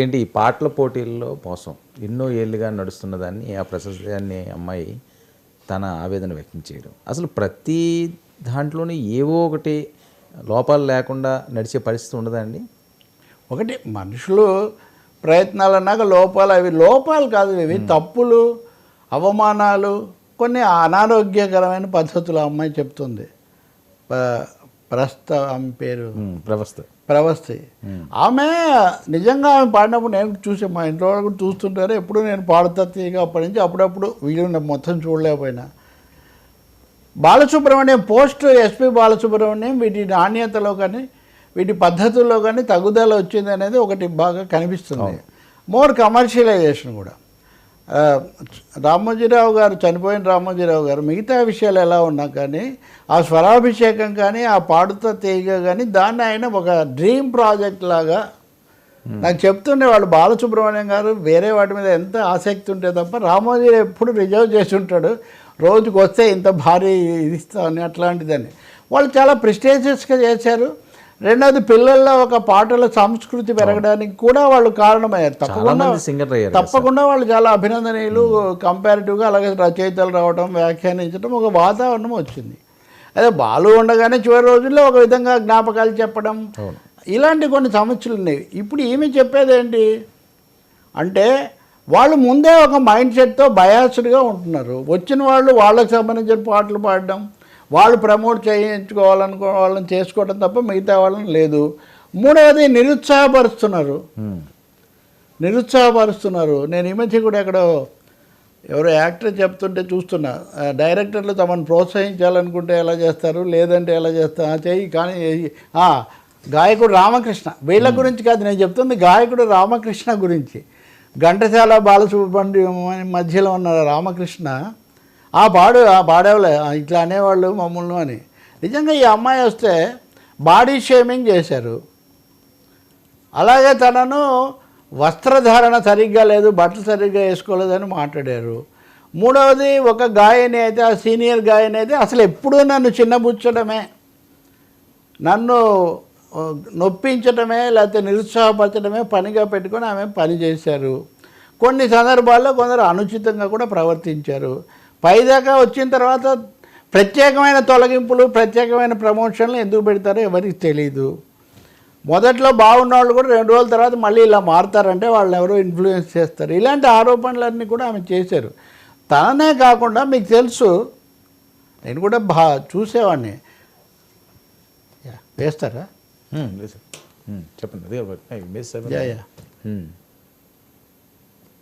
ఏంటి? ఈ పాటల పోటీల్లో మోసం. ఎన్నో ఏళ్ళుగా నడుస్తున్న దాన్ని ఆ ప్రశస్తి అనే అమ్మాయి తన ఆవేదన వ్యక్తం చేయడం. అసలు ప్రతి దాంట్లోనే ఏవో ఒకటి లోపాలు లేకుండా నడిచే పరిస్థితి ఉండదా అండి? ఒకటి మనుషులు ప్రయత్నాలు అన్నాక లోపాలు అవి లోపాలు కాదు. ఇవి తప్పులు అవమానాలు కొన్ని అనారోగ్యకరమైన పద్ధతులు అమ్మాయి చెప్తుంది. ప్రస్త ఆమె పేరు. ఉమ్, వ్యవస్థ ప్రవస్థి. ఆమె నిజంగా ఆమె పాడినప్పుడు నేను చూసే మా ఇంట్లో వాళ్ళు కూడా చూస్తుంటారు ఎప్పుడు నేను పాడుతా తీగ అప్పటి నుంచి అప్పుడప్పుడు వీడియో మొత్తం చూడలేకపోయినా. బాలసుబ్రహ్మణ్యం పోస్ట్ ఎస్పి బాలసుబ్రహ్మణ్యం వీటి నాణ్యతలో కానీ వీటి పద్ధతుల్లో కానీ తగ్గుదల వచ్చింది అనేది ఒకటి బాగా కనిపిస్తుంది. మోర్ కమర్షియలైజేషన్ కూడా. రామోజీరావు గారు చనిపోయిన రామోజీరావు గారు మిగతా విషయాలు ఎలా ఉన్నా కానీ ఆ స్వరాభిషేకం కానీ ఆ పాడుతా తీగ కానీ దాన్ని ఆయన ఒక డ్రీమ్ ప్రాజెక్ట్ లాగా నాకు చెప్తుండే వాళ్ళు బాలసుబ్రహ్మణ్యం గారు వేరే వాటి మీద ఎంత ఆసక్తి ఉంటే తప్ప రామోజీరావు ఎప్పుడు రిజర్వ్ చేసి ఉంటాడు. రోజుకి వస్తే ఇంత భారీ ఇది ఇస్తామని అట్లాంటిదని. వాళ్ళు చాలా ప్రిస్టేజియస్గా చేశారు. రెండోది పిల్లల్లో ఒక పాటల సంస్కృతి పెరగడానికి కూడా వాళ్ళు కారణమయ్యారు. తప్పకుండా సింగర్ అయ్యారు తప్పకుండా వాళ్ళు చాలా అభినందనీయులు కంపారిటివ్గా అలాగే రచయితలు రావడం వ్యాఖ్యానించడం ఒక వాతావరణం వచ్చింది. అదే బాలు ఉండగానే చివరి రోజుల్లో ఒక విధంగా జ్ఞాపకాలు చెప్పడం. ఇలాంటి కొన్ని సమస్యలు ఉన్నాయి. ఇప్పుడు ఈమె చెప్పేది ఏంటి? అంటే వాళ్ళు ముందే ఒక మైండ్ సెట్తో బయాస్డ్గా ఉంటున్నారు. వచ్చిన వాళ్ళు వాళ్ళకి సంబంధించిన పాటలు పాడడం వాళ్ళు ప్రమోట్ చేయించుకోవాలనుకో వాళ్ళని చేసుకోవడం తప్ప మిగతా వాళ్ళని లేదు. మూడవది నిరుత్సాహపరుస్తున్నారు. నిరుత్సాహపరుస్తున్నారు. నేను ఈ మధ్య కూడా ఎక్కడో ఎవరో యాక్టర్ చెప్తుంటే చూస్తున్నా. డైరెక్టర్లు తమను ప్రోత్సహించాలనుకుంటే ఎలా చేస్తారు లేదంటే ఎలా చేస్తారు ఆ, చెయ్యి కానీ గాయకుడు రామకృష్ణ. వీళ్ళ గురించి కాదు నేను చెప్తుంది గాయకుడు రామకృష్ణ గురించి. ఘంటసాల బాలసుబ్రహ్మణ్యం మధ్యలో ఉన్న రామకృష్ణ ఆ బాడు ఆ పాడేవాళ్ళే ఇట్లా అనేవాళ్ళు మమ్మల్ని అని. నిజంగా ఈ అమ్మాయి వస్తే బాడీ షేమింగ్ చేశారు. అలాగే తనను వస్త్రధారణ సరిగ్గా లేదు బట్టలు సరిగ్గా వేసుకోలేదని మాట్లాడారు. మూడవది ఒక గాయని అయితే ఆ సీనియర్ గాయని అయితే అసలు ఎప్పుడూ నన్ను చిన్నబుచ్చడమే నన్ను నొప్పించడమే లేకపోతే నిరుత్సాహపరచడమే పనిగా పెట్టుకొని ఆమె పని చేశారు. కొన్ని సందర్భాల్లో కొందరు అనుచితంగా కూడా ప్రవర్తించారు. పైదాకా వచ్చిన తర్వాత ప్రత్యేకమైన తొలగింపులు ప్రత్యేకమైన ప్రమోషన్లు ఎందుకు పెడతారో ఎవరికి తెలియదు మొదట్లో బాగున్న వాళ్ళు కూడా రెండు రోజుల తర్వాత మళ్ళీ ఇలా మారుతారంటే వాళ్ళని ఎవరో ఇన్ఫ్లుయెన్స్ చేస్తారు. ఇలాంటి ఆరోపణలన్నీ కూడా ఆమె చేశారు. తననే కాకుండా మీకు తెలుసు నేను కూడా బా చూసేవాడిని. యా, వేస్తారా? చెప్పండి.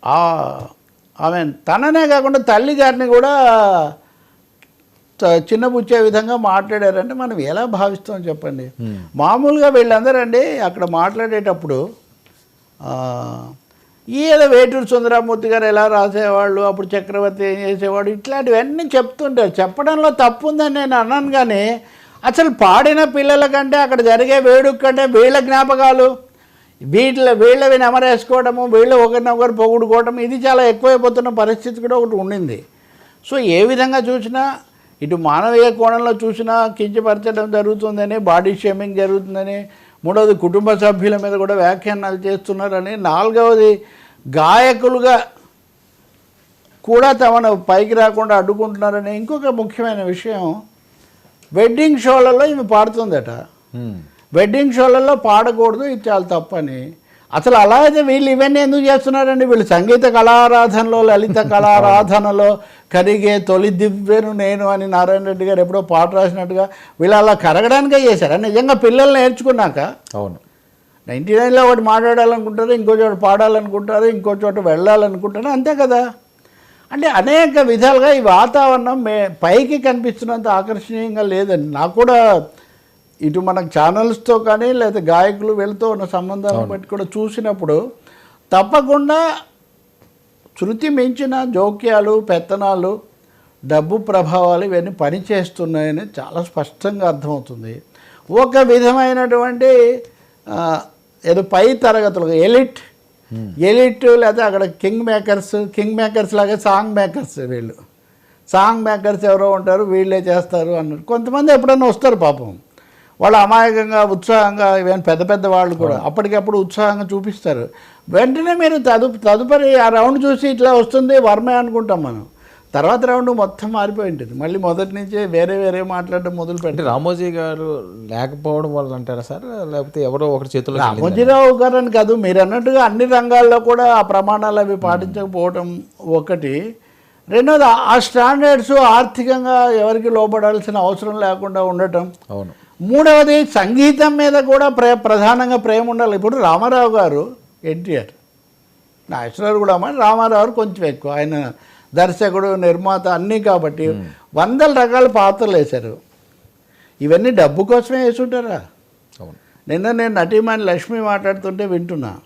ఆ ఆమె తననే కాకుండా తల్లి గారిని కూడా చిన్నబుచ్చే విధంగా మాట్లాడారంటే మనం ఎలా భావిస్తాం చెప్పండి. మామూలుగా వీళ్ళందరండి అక్కడ మాట్లాడేటప్పుడు ఏదో వేటూరు సుందరమూర్తి గారు ఎలా రాసేవాళ్ళు అప్పుడు చక్రవర్తి ఏం చేసేవాడు ఇట్లాంటివన్నీ చెప్తుంటారు చెప్పడంలో తప్పు ఉందని నేను అన్నాను కానీ అసలు పాడిన పిల్లల కంటే అక్కడ జరిగే వేడుక కంటే వీళ్ళ జ్ఞాపకాలు వీటిలో వీళ్ళవి నెమరేసుకోవడము వీళ్ళు ఒకరినొకరు పొగుడుకోవడం ఇది చాలా ఎక్కువైపోతున్న పరిస్థితి కూడా ఒకటి ఉండింది. సో ఏ విధంగా చూసినా ఇటు మానవీయ కోణంలో చూసినా కించపరచడం జరుగుతుందని బాడీ షేమింగ్ జరుగుతుందని మూడవది కుటుంబ సభ్యుల మీద కూడా వ్యాఖ్యానాలు చేస్తున్నారని నాలుగవది గాయకులుగా కూడా తమను పైకి రాకుండా అడ్డుకుంటున్నారని ఇంకొక ముఖ్యమైన విషయం వెడ్డింగ్ షోలలో ఈమె పాడుతుందట. వెడ్డింగ్ షోలలో పాడకూడదు ఇది చాలా తప్పని. అసలు అలా అయితే వీళ్ళు ఇవన్నీ ఎందుకు చేస్తున్నారండి? వీళ్ళు సంగీత కళారాధనలో లలిత కళారాధనలో కరిగే తొలి దివ్యను నేను అని నారాయణ రెడ్డి గారు ఎప్పుడో పాట రాసినట్టుగా వీళ్ళు అలా కరగడానికే చేశారా? నిజంగా పిల్లలు నేర్చుకున్నాక? అవును. నైంటీ నైన్లో ఒకటి మాట్లాడాలనుకుంటారు ఇంకో చోట పాడాలనుకుంటారు ఇంకో చోట వెళ్ళాలనుకుంటారు అంతే కదా. అంటే అనేక విధాలుగా ఈ వాతావరణం మే పైకి కనిపిస్తున్నంత ఆకర్షణీయంగా లేదండి. నాకు కూడా ఇటు మనకు ఛానల్స్తో కానీ లేదా గాయకులు వీళ్ళతో ఉన్న సంబంధాలను బట్టి కూడా చూసినప్పుడు తప్పకుండా శృతి మించిన జోక్యాలు పెత్తనాలు డబ్బు ప్రభావాలు ఇవన్నీ పనిచేస్తున్నాయని చాలా స్పష్టంగా అర్థమవుతుంది. ఒక విధమైనటువంటి ఏదో పై తరగతులు ఎలిట్ ఎలిట్ లేదా అక్కడ కింగ్ మేకర్స్ కింగ్ మేకర్స్ లాగా సాంగ్ మేకర్స్ వీళ్ళు. సాంగ్ మేకర్స్ ఎవరో ఉంటారు వీళ్ళే చేస్తారు అన్నారు కొంతమంది ఎప్పుడైనా వస్తారు పాపం. వాళ్ళు అమాయకంగా ఉత్సాహంగా ఈవెన్ పెద్ద పెద్ద వాళ్ళు కూడా అప్పటికప్పుడు ఉత్సాహంగా చూపిస్తారు. వెంటనే మీరు తదు తదుపరి ఆ రౌండ్ చూసి ఇట్లా వస్తుంది వర్మే అనుకుంటాం మనం. తర్వాత రౌండ్ మొత్తం మారిపోయి ఉంటుంది. మళ్ళీ మొదటి నుంచే వేరే వేరే మాట్లాడడం మొదలు పెడతారు. రామోజీ గారు లేకపోవడం వల్ల అంటారా సార్? లేకపోతే ఎవరో ఒకటి చేతిలో రామోజీరావు గారు అని కాదు మీరు అన్నట్టుగా అన్ని రంగాల్లో కూడా ఆ ప్రమాణాలు అవి పాటించకపోవడం ఒకటి. రెండోది ఆ స్టాండర్డ్స్ ఆర్థికంగా ఎవరికి లోపడాల్సిన అవసరం లేకుండా ఉండటం. అవును. మూడవది సంగీతం మీద కూడా ప్రే ప్రధానంగా ప్రేమ ఉండాలి. ఇప్పుడు రామారావు గారు ఎన్టీఆర్. నాగేశ్వరరావు కూడా అమ్మ రామారావు గారు కొంచెం ఎక్కువ. ఆయన దర్శకుడు నిర్మాత అన్నీ కాబట్టి వందల రకాల పాత్రలు వేశారు. ఇవన్నీ డబ్బు కోసమే వేసుంటారా? అవును. నిన్న నేను నటీమణి లక్ష్మి మాట్లాడుతుంటే వింటున్నా.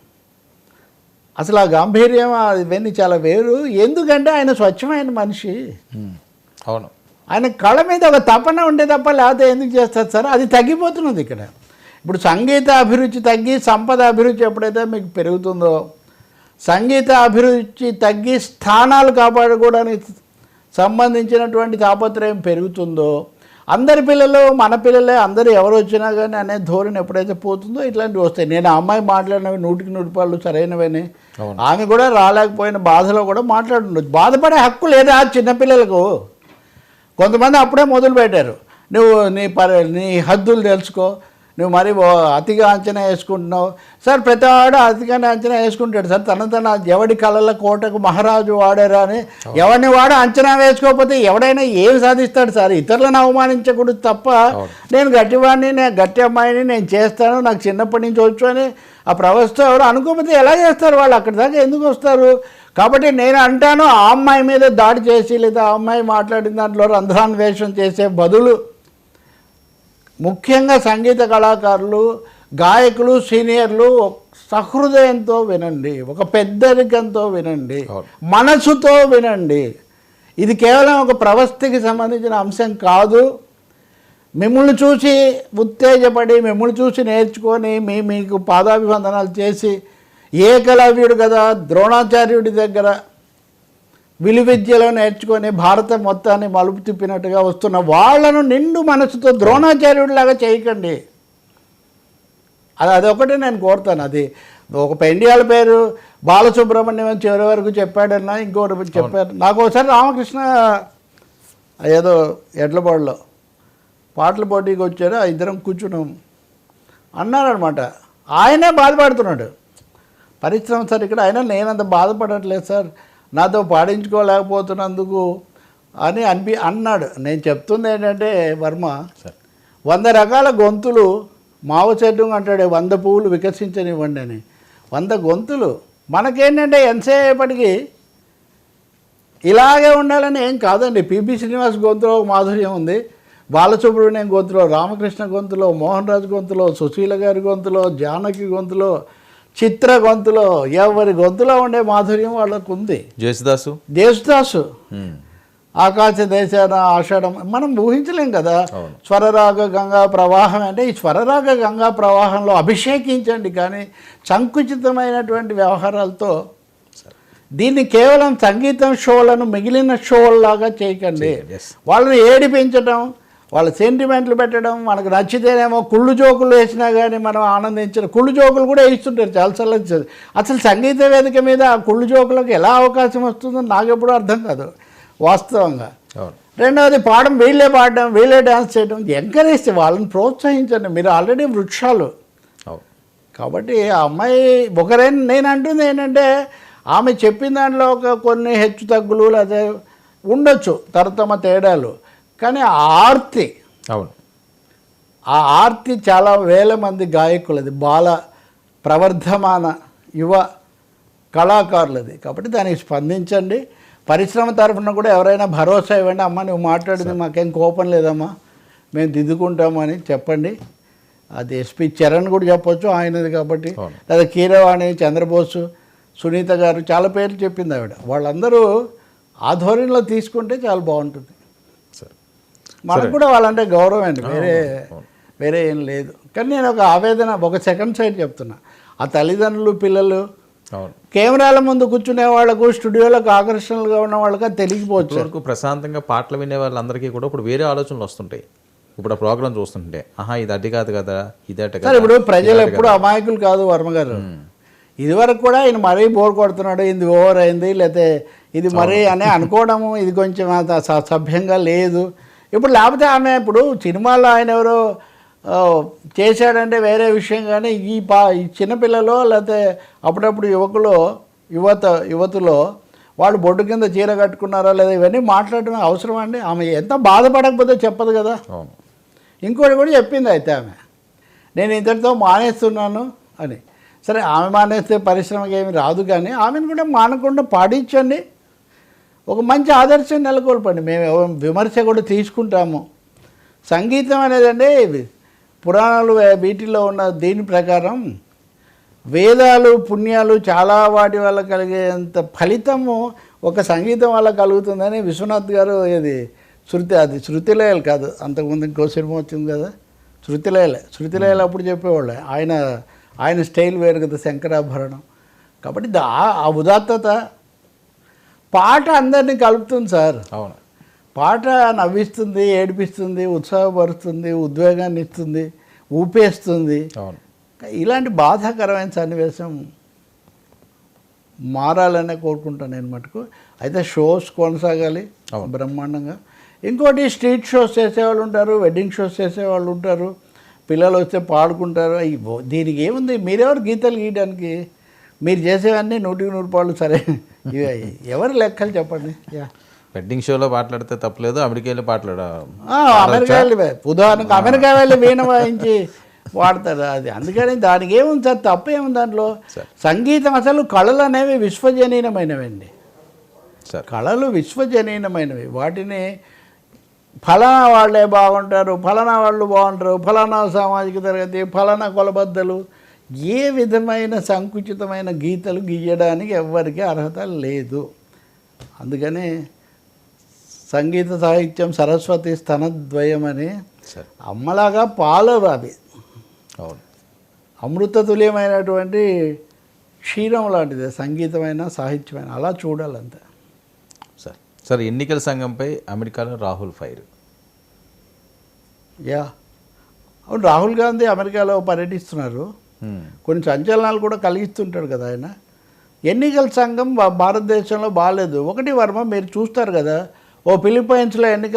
అసలు ఆ గాంభీర్యం ఇవన్నీ చాలా వేరు. ఎందుకంటే ఆయన స్వచ్ఛమైన మనిషి. అవును. ఆయన కళ మీద ఒక తపన ఉంటే తప్ప లేకపోతే ఎందుకు చేస్తారు సార్? అది తగ్గిపోతున్నది ఇక్కడ. ఇప్పుడు సంగీత అభిరుచి తగ్గి సంపద అభిరుచి ఎప్పుడైతే మీకు పెరుగుతుందో సంగీత అభిరుచి తగ్గి స్థానాలు కాపాడుకోవడానికి సంబంధించినటువంటి తాపత్రయం పెరుగుతుందో అందరి పిల్లలు మన పిల్లలే అందరూ ఎవరు వచ్చినా కానీ అనే ధోరణి ఎప్పుడైతే పోతుందో ఇట్లాంటివి వస్తాయి. నేను ఆ అమ్మాయి మాట్లాడినవి నూటికి నూటి పాళ్ళు సరైనవని. ఆమె కూడా రాలేకపోయిన బాధలో కూడా మాట్లాడుండొచ్చు. బాధపడే హక్కు లేదా చిన్నపిల్లలకు? కొంతమంది అప్పుడే మొదలు పెట్టారు నువ్వు నీ పరి నీ హద్దులు తెలుసుకో. నువ్వు మరి అతిగా అంచనా వేసుకుంటున్నావు. సార్ ప్రతి వాడు అతిగానే అంచనా వేసుకుంటాడు. సార్ తన తన ఎవడి కళల కోటకు మహారాజు వాడారా అని ఎవడిని వాడు అంచనా వేసుకోకపోతే ఎవడైనా ఏం సాధిస్తాడు సార్? ఇతరులను అవమానించకూడదు తప్ప నేను గట్టివాడిని నేను గట్టి అమ్మాయిని నేను చేస్తాను నాకు చిన్నప్పటి నుంచి వచ్చు అని ఆ ప్రవస్థ ఎవరు అనుకోకపోతే ఎలా చేస్తారు వాళ్ళు? అక్కడి దాకా ఎందుకు వస్తారు? కాబట్టి నేను అంటాను ఆ అమ్మాయి మీద దాడి చేసి లేదా ఆ అమ్మాయి మాట్లాడిన దాంట్లో రంధ్రాన్వేషణ చేసే బదులు ముఖ్యంగా సంగీత కళాకారులు గాయకులు సీనియర్లు సహృదయంతో వినండి ఒక పెద్దరికంతో వినండి. మనసుతో వినండి ఇది కేవలం ఒక ప్రవస్థకి సంబంధించిన అంశం కాదు మిమ్మల్ని చూసి ఉత్తేజపడి మిమ్మల్ని చూసి నేర్చుకొని మీ మీకు పాదాభివందనాలు చేసి ఏకలవ్యుడు కదా ద్రోణాచార్యుడి దగ్గర విలువిద్యలో నేర్చుకొని భారతం మొత్తాన్ని మలుపు తిప్పినట్టుగా వస్తున్న వాళ్ళను నిండు మనసుతో ద్రోణాచార్యుడిలాగా చేయకండి. అది అదొకటి నేను కోరుతాను. అది ఒక పెండియాల పేరు బాలసుబ్రహ్మణ్యం అని చివరి వరకు చెప్పాడన్నా ఇంకోటి చెప్పారు. నాకు ఒకసారి రామకృష్ణ ఏదో ఎడ్లబాడులో పాటల పోటీకి వచ్చారు ఆ ఇద్దరం కూర్చున్నాం. అన్నారనమాట ఆయనే బాధపడుతున్నాడు. పరిశ్రమ సార్ ఇక్కడ అయినా నేనంత బాధపడట్లేదు సార్. నాతో పాడించుకోలేకపోతున్నందుకు అని అనిపి అన్నాడు. నేను చెప్తుంది ఏంటంటే వర్మ సార్. వంద రకాల గొంతులు మావ చెట్టు అంటాడు వంద పువ్వులు వికసించనివ్వండి అని. వంద గొంతులు మనకేంటంటే ఎంతసేపటికి ఇలాగే ఉండాలని ఏం కాదండి. పిబి శ్రీనివాస్ గొంతులో మాధుర్యం ఉంది. బాలసుబ్రహ్మణ్యం గొంతులో రామకృష్ణ గొంతులో మోహన్ రాజు గొంతులో సుశీల గారి గొంతులో జానకి గొంతులో చిత్ర గొంతులో ఎవరి గొంతులో ఉండే మాధుర్యం వాళ్ళకు ఉంది. జేసుదాసు? ఉమ్. ఆకాశ దేశాన ఆషాఢం మనం ఊహించలేం కదా. స్వరరాగ గంగా ప్రవాహం అంటే ఈ స్వరరాగ గంగా ప్రవాహంలో అభిషేకించండి కానీ సంకుచితమైనటువంటి వ్యవహారాలతో దీన్ని కేవలం సంగీతం షోలను మిగిలిన షోల్లాగా చేయకండి. వాళ్ళని ఏడిపించడం వాళ్ళ సెంటిమెంట్లు పెట్టడం మనకు నచ్చితేనేమో కుళ్ళు జోకులు వేసినా కానీ మనం ఆనందించిన కుళ్ళు జోకులు కూడా వేస్తుంటారు చాలాసార్లు. అసలు సంగీత వేదిక మీద ఆ కుళ్ళు జోకులకు ఎలా అవకాశం వస్తుందో నాకు ఎప్పుడూ అర్థం కాదు వాస్తవంగా. రెండవది పాడడం వీళ్ళే పాడడం వీళ్ళే డ్యాన్స్ చేయడం ఎంకరేజ్ వాళ్ళని ప్రోత్సహించండి. మీరు ఆల్రెడీ వృక్షాలు. కాబట్టి ఆ అమ్మాయి ఒకరే నేను అంటుంది ఏంటంటే ఆమె చెప్పిన దాంట్లో ఒక కొన్ని హెచ్చు తగ్గులు లేదా ఉండొచ్చు తరతమ తేడాలు. కానీ ఆ ఆర్తి అవును. ఆ ఆర్తి చాలా వేల మంది గాయకులది బాల ప్రవర్ధమాన యువ కళాకారులది. కాబట్టి దానికి స్పందించండి. పరిశ్రమ తరఫున కూడా ఎవరైనా భరోసా ఇవ్వండి. అమ్మ నువ్వు మాట్లాడింది మాకేం కోపం లేదమ్మా. మేము దిద్దుకుంటాము అని చెప్పండి. అది ఎస్పి చరణ్ కూడా చెప్పొచ్చు ఆయనది కాబట్టి. లేదా కీరవాణి చంద్రబోసు సునీత గారు చాలా పేర్లు చెప్పింది ఆవిడ. వాళ్ళందరూ ఆ ధోరణిలో తీసుకుంటే చాలా బాగుంటుంది. మనకు కూడా వాళ్ళంటే గౌరవం అండి. వేరే. వేరే ఏం లేదు. కానీ నేను ఒక ఆవేదన ఒక సెకండ్ సైడ్ చెప్తున్నా. ఆ తల్లిదండ్రులు పిల్లలు కెమెరాల ముందు కూర్చునే వాళ్ళకు స్టూడియోలకు ఆకర్షణలుగా ఉన్న వాళ్ళకి తెలియకపోవచ్చు. వరకు ప్రశాంతంగా పాటలు వినే వాళ్ళందరికీ కూడా ఇప్పుడు వేరే ఆలోచనలు వస్తుంటాయి. ఇప్పుడు ఆ ప్రోగ్రామ్ చూస్తుంటే ఆహా ఇది అడ్డి కాదు కదా ఇది అట్ట సార్ ఇప్పుడు ప్రజలు ఎప్పుడు అమాయకులు కాదు వర్మ గారు. ఇదివరకు కూడా ఆయన మరీ బోర్ కొడుతున్నాడు ఇది ఓవర్ అయింది లేకపోతే ఇది మరీ అని అనుకోవడము ఇది కొంచెం సభ్యంగా లేదు. ఇప్పుడు లేకపోతే ఆమె ఇప్పుడు సినిమాలో ఆయన ఎవరో చేశాడంటే వేరే విషయం కానీ ఈ పా ఈ చిన్నపిల్లలో లేకపోతే అప్పుడప్పుడు యువకులు యువత యువతులో వాళ్ళు బొడ్డు కింద చీర కట్టుకున్నారా లేదా ఇవన్నీ మాట్లాడడం అవసరం అండి? ఆమె ఎంత బాధపడకపోతే చెప్పదు కదా. ఇంకోటి కూడా చెప్పింది అయితే ఆమె. నేను ఇంతటితో మానేస్తున్నాను అని. సరే ఆమె మానేస్తే పరిశ్రమకి ఏమి రాదు కానీ ఆమెను కూడా మానకుండా పాటించండి. ఒక మంచి ఆదర్శం నెలకొల్పండి. మేము విమర్శ కూడా తీసుకుంటాము. సంగీతం అనేదండి పురాణాలు వీటిలో ఉన్న దీని ప్రకారం వేదాలు పుణ్యాలు చాలా వాటి వల్ల కలిగేంత ఫలితము ఒక సంగీతం వల్ల కలుగుతుందని విశ్వనాథ్ గారు ఇది శృతి అది శృతిలయలు కాదు. అంతకుముందు ఇంకో సినిమా వచ్చింది కదా శృతిలయలే. శృతిలయలు అప్పుడు చెప్పేవాళ్ళే. ఆయన ఆయన స్టైల్ వేరు కదా శంకరాభరణం. కాబట్టి దా ఆ ఉదాత్తత పాట అందరినీ కలుపుతుంది సార్. అవును. పాట నవ్విస్తుంది ఏడిపిస్తుంది ఉత్సాహపరుస్తుంది ఉద్వేగాన్ని ఇస్తుంది ఊపేస్తుంది. అవును. ఇలాంటి బాధాకరమైన సన్నివేశం మారాలనే కోరుకుంటాను నేను మటుకు. అయితే షోస్ కొనసాగాలి. బ్రహ్మాండంగా. ఇంకోటి స్ట్రీట్ షోస్ చేసేవాళ్ళు ఉంటారు వెడ్డింగ్ షోస్ చేసేవాళ్ళు ఉంటారు పిల్లలు వస్తే పాడుకుంటారు. దీనికి ఏముంది? మీరెవరు గీతలు గీయడానికి? మీరు చేసేవన్నీ నూటికి నూరు పాళ్ళు సరే. ఇవి ఎవరు లెక్కలు చెప్పండి? వెడ్డింగ్ షోలో మాట్లాడితే తప్పలేదు అమెరికా వెళ్ళి మాట్లాడ ఆ, అమెరికా వెళ్ళి ఉదాహరణకు అమెరికా వెళ్ళి వీణ వాయించి వాడతారు. అది అందుకని దానికి ఏముంది సార్? తప్పు ఏముంది దాంట్లో. సంగీతం అసలు కళలు అనేవి విశ్వజనీనమైనవండి. కళలు విశ్వజనీనమైనవి. వాటిని ఫలానా వాళ్ళే బాగుంటారు ఫలానా వాళ్ళు బాగుంటారు ఫలానా సామాజిక తరగతి ఫలానా కొలబద్దలు ఏ విధమైన సంకుచితమైన గీతలు గీయడానికి ఎవ్వరికీ అర్హత లేదు. అందుకని సంగీత సాహిత్యం సరస్వతి స్తనద్వయం అని అమ్మలాగా పాలు అవి. అవును. అమృత తుల్యమైనటువంటి క్షీరం లాంటిది సంగీతమైన సాహిత్యమైన అలా చూడాలంతే. సార్. సార్ ఎన్నికల సంఘంపై అమెరికాలో రాహుల్ ఫైర్. యా. అవును రాహుల్ గాంధీ అమెరికాలో పర్యటిస్తున్నారు. కొన్ని సంచలనాలు కూడా కలిగిస్తుంటాడు కదా ఆయన. ఎన్నికల సంఘం భారతదేశంలో బాగాలేదు ఒకటి వర్మ మీరు చూస్తారు కదా ఓ ఫిలిప్పైన్స్లో ఎన్నికల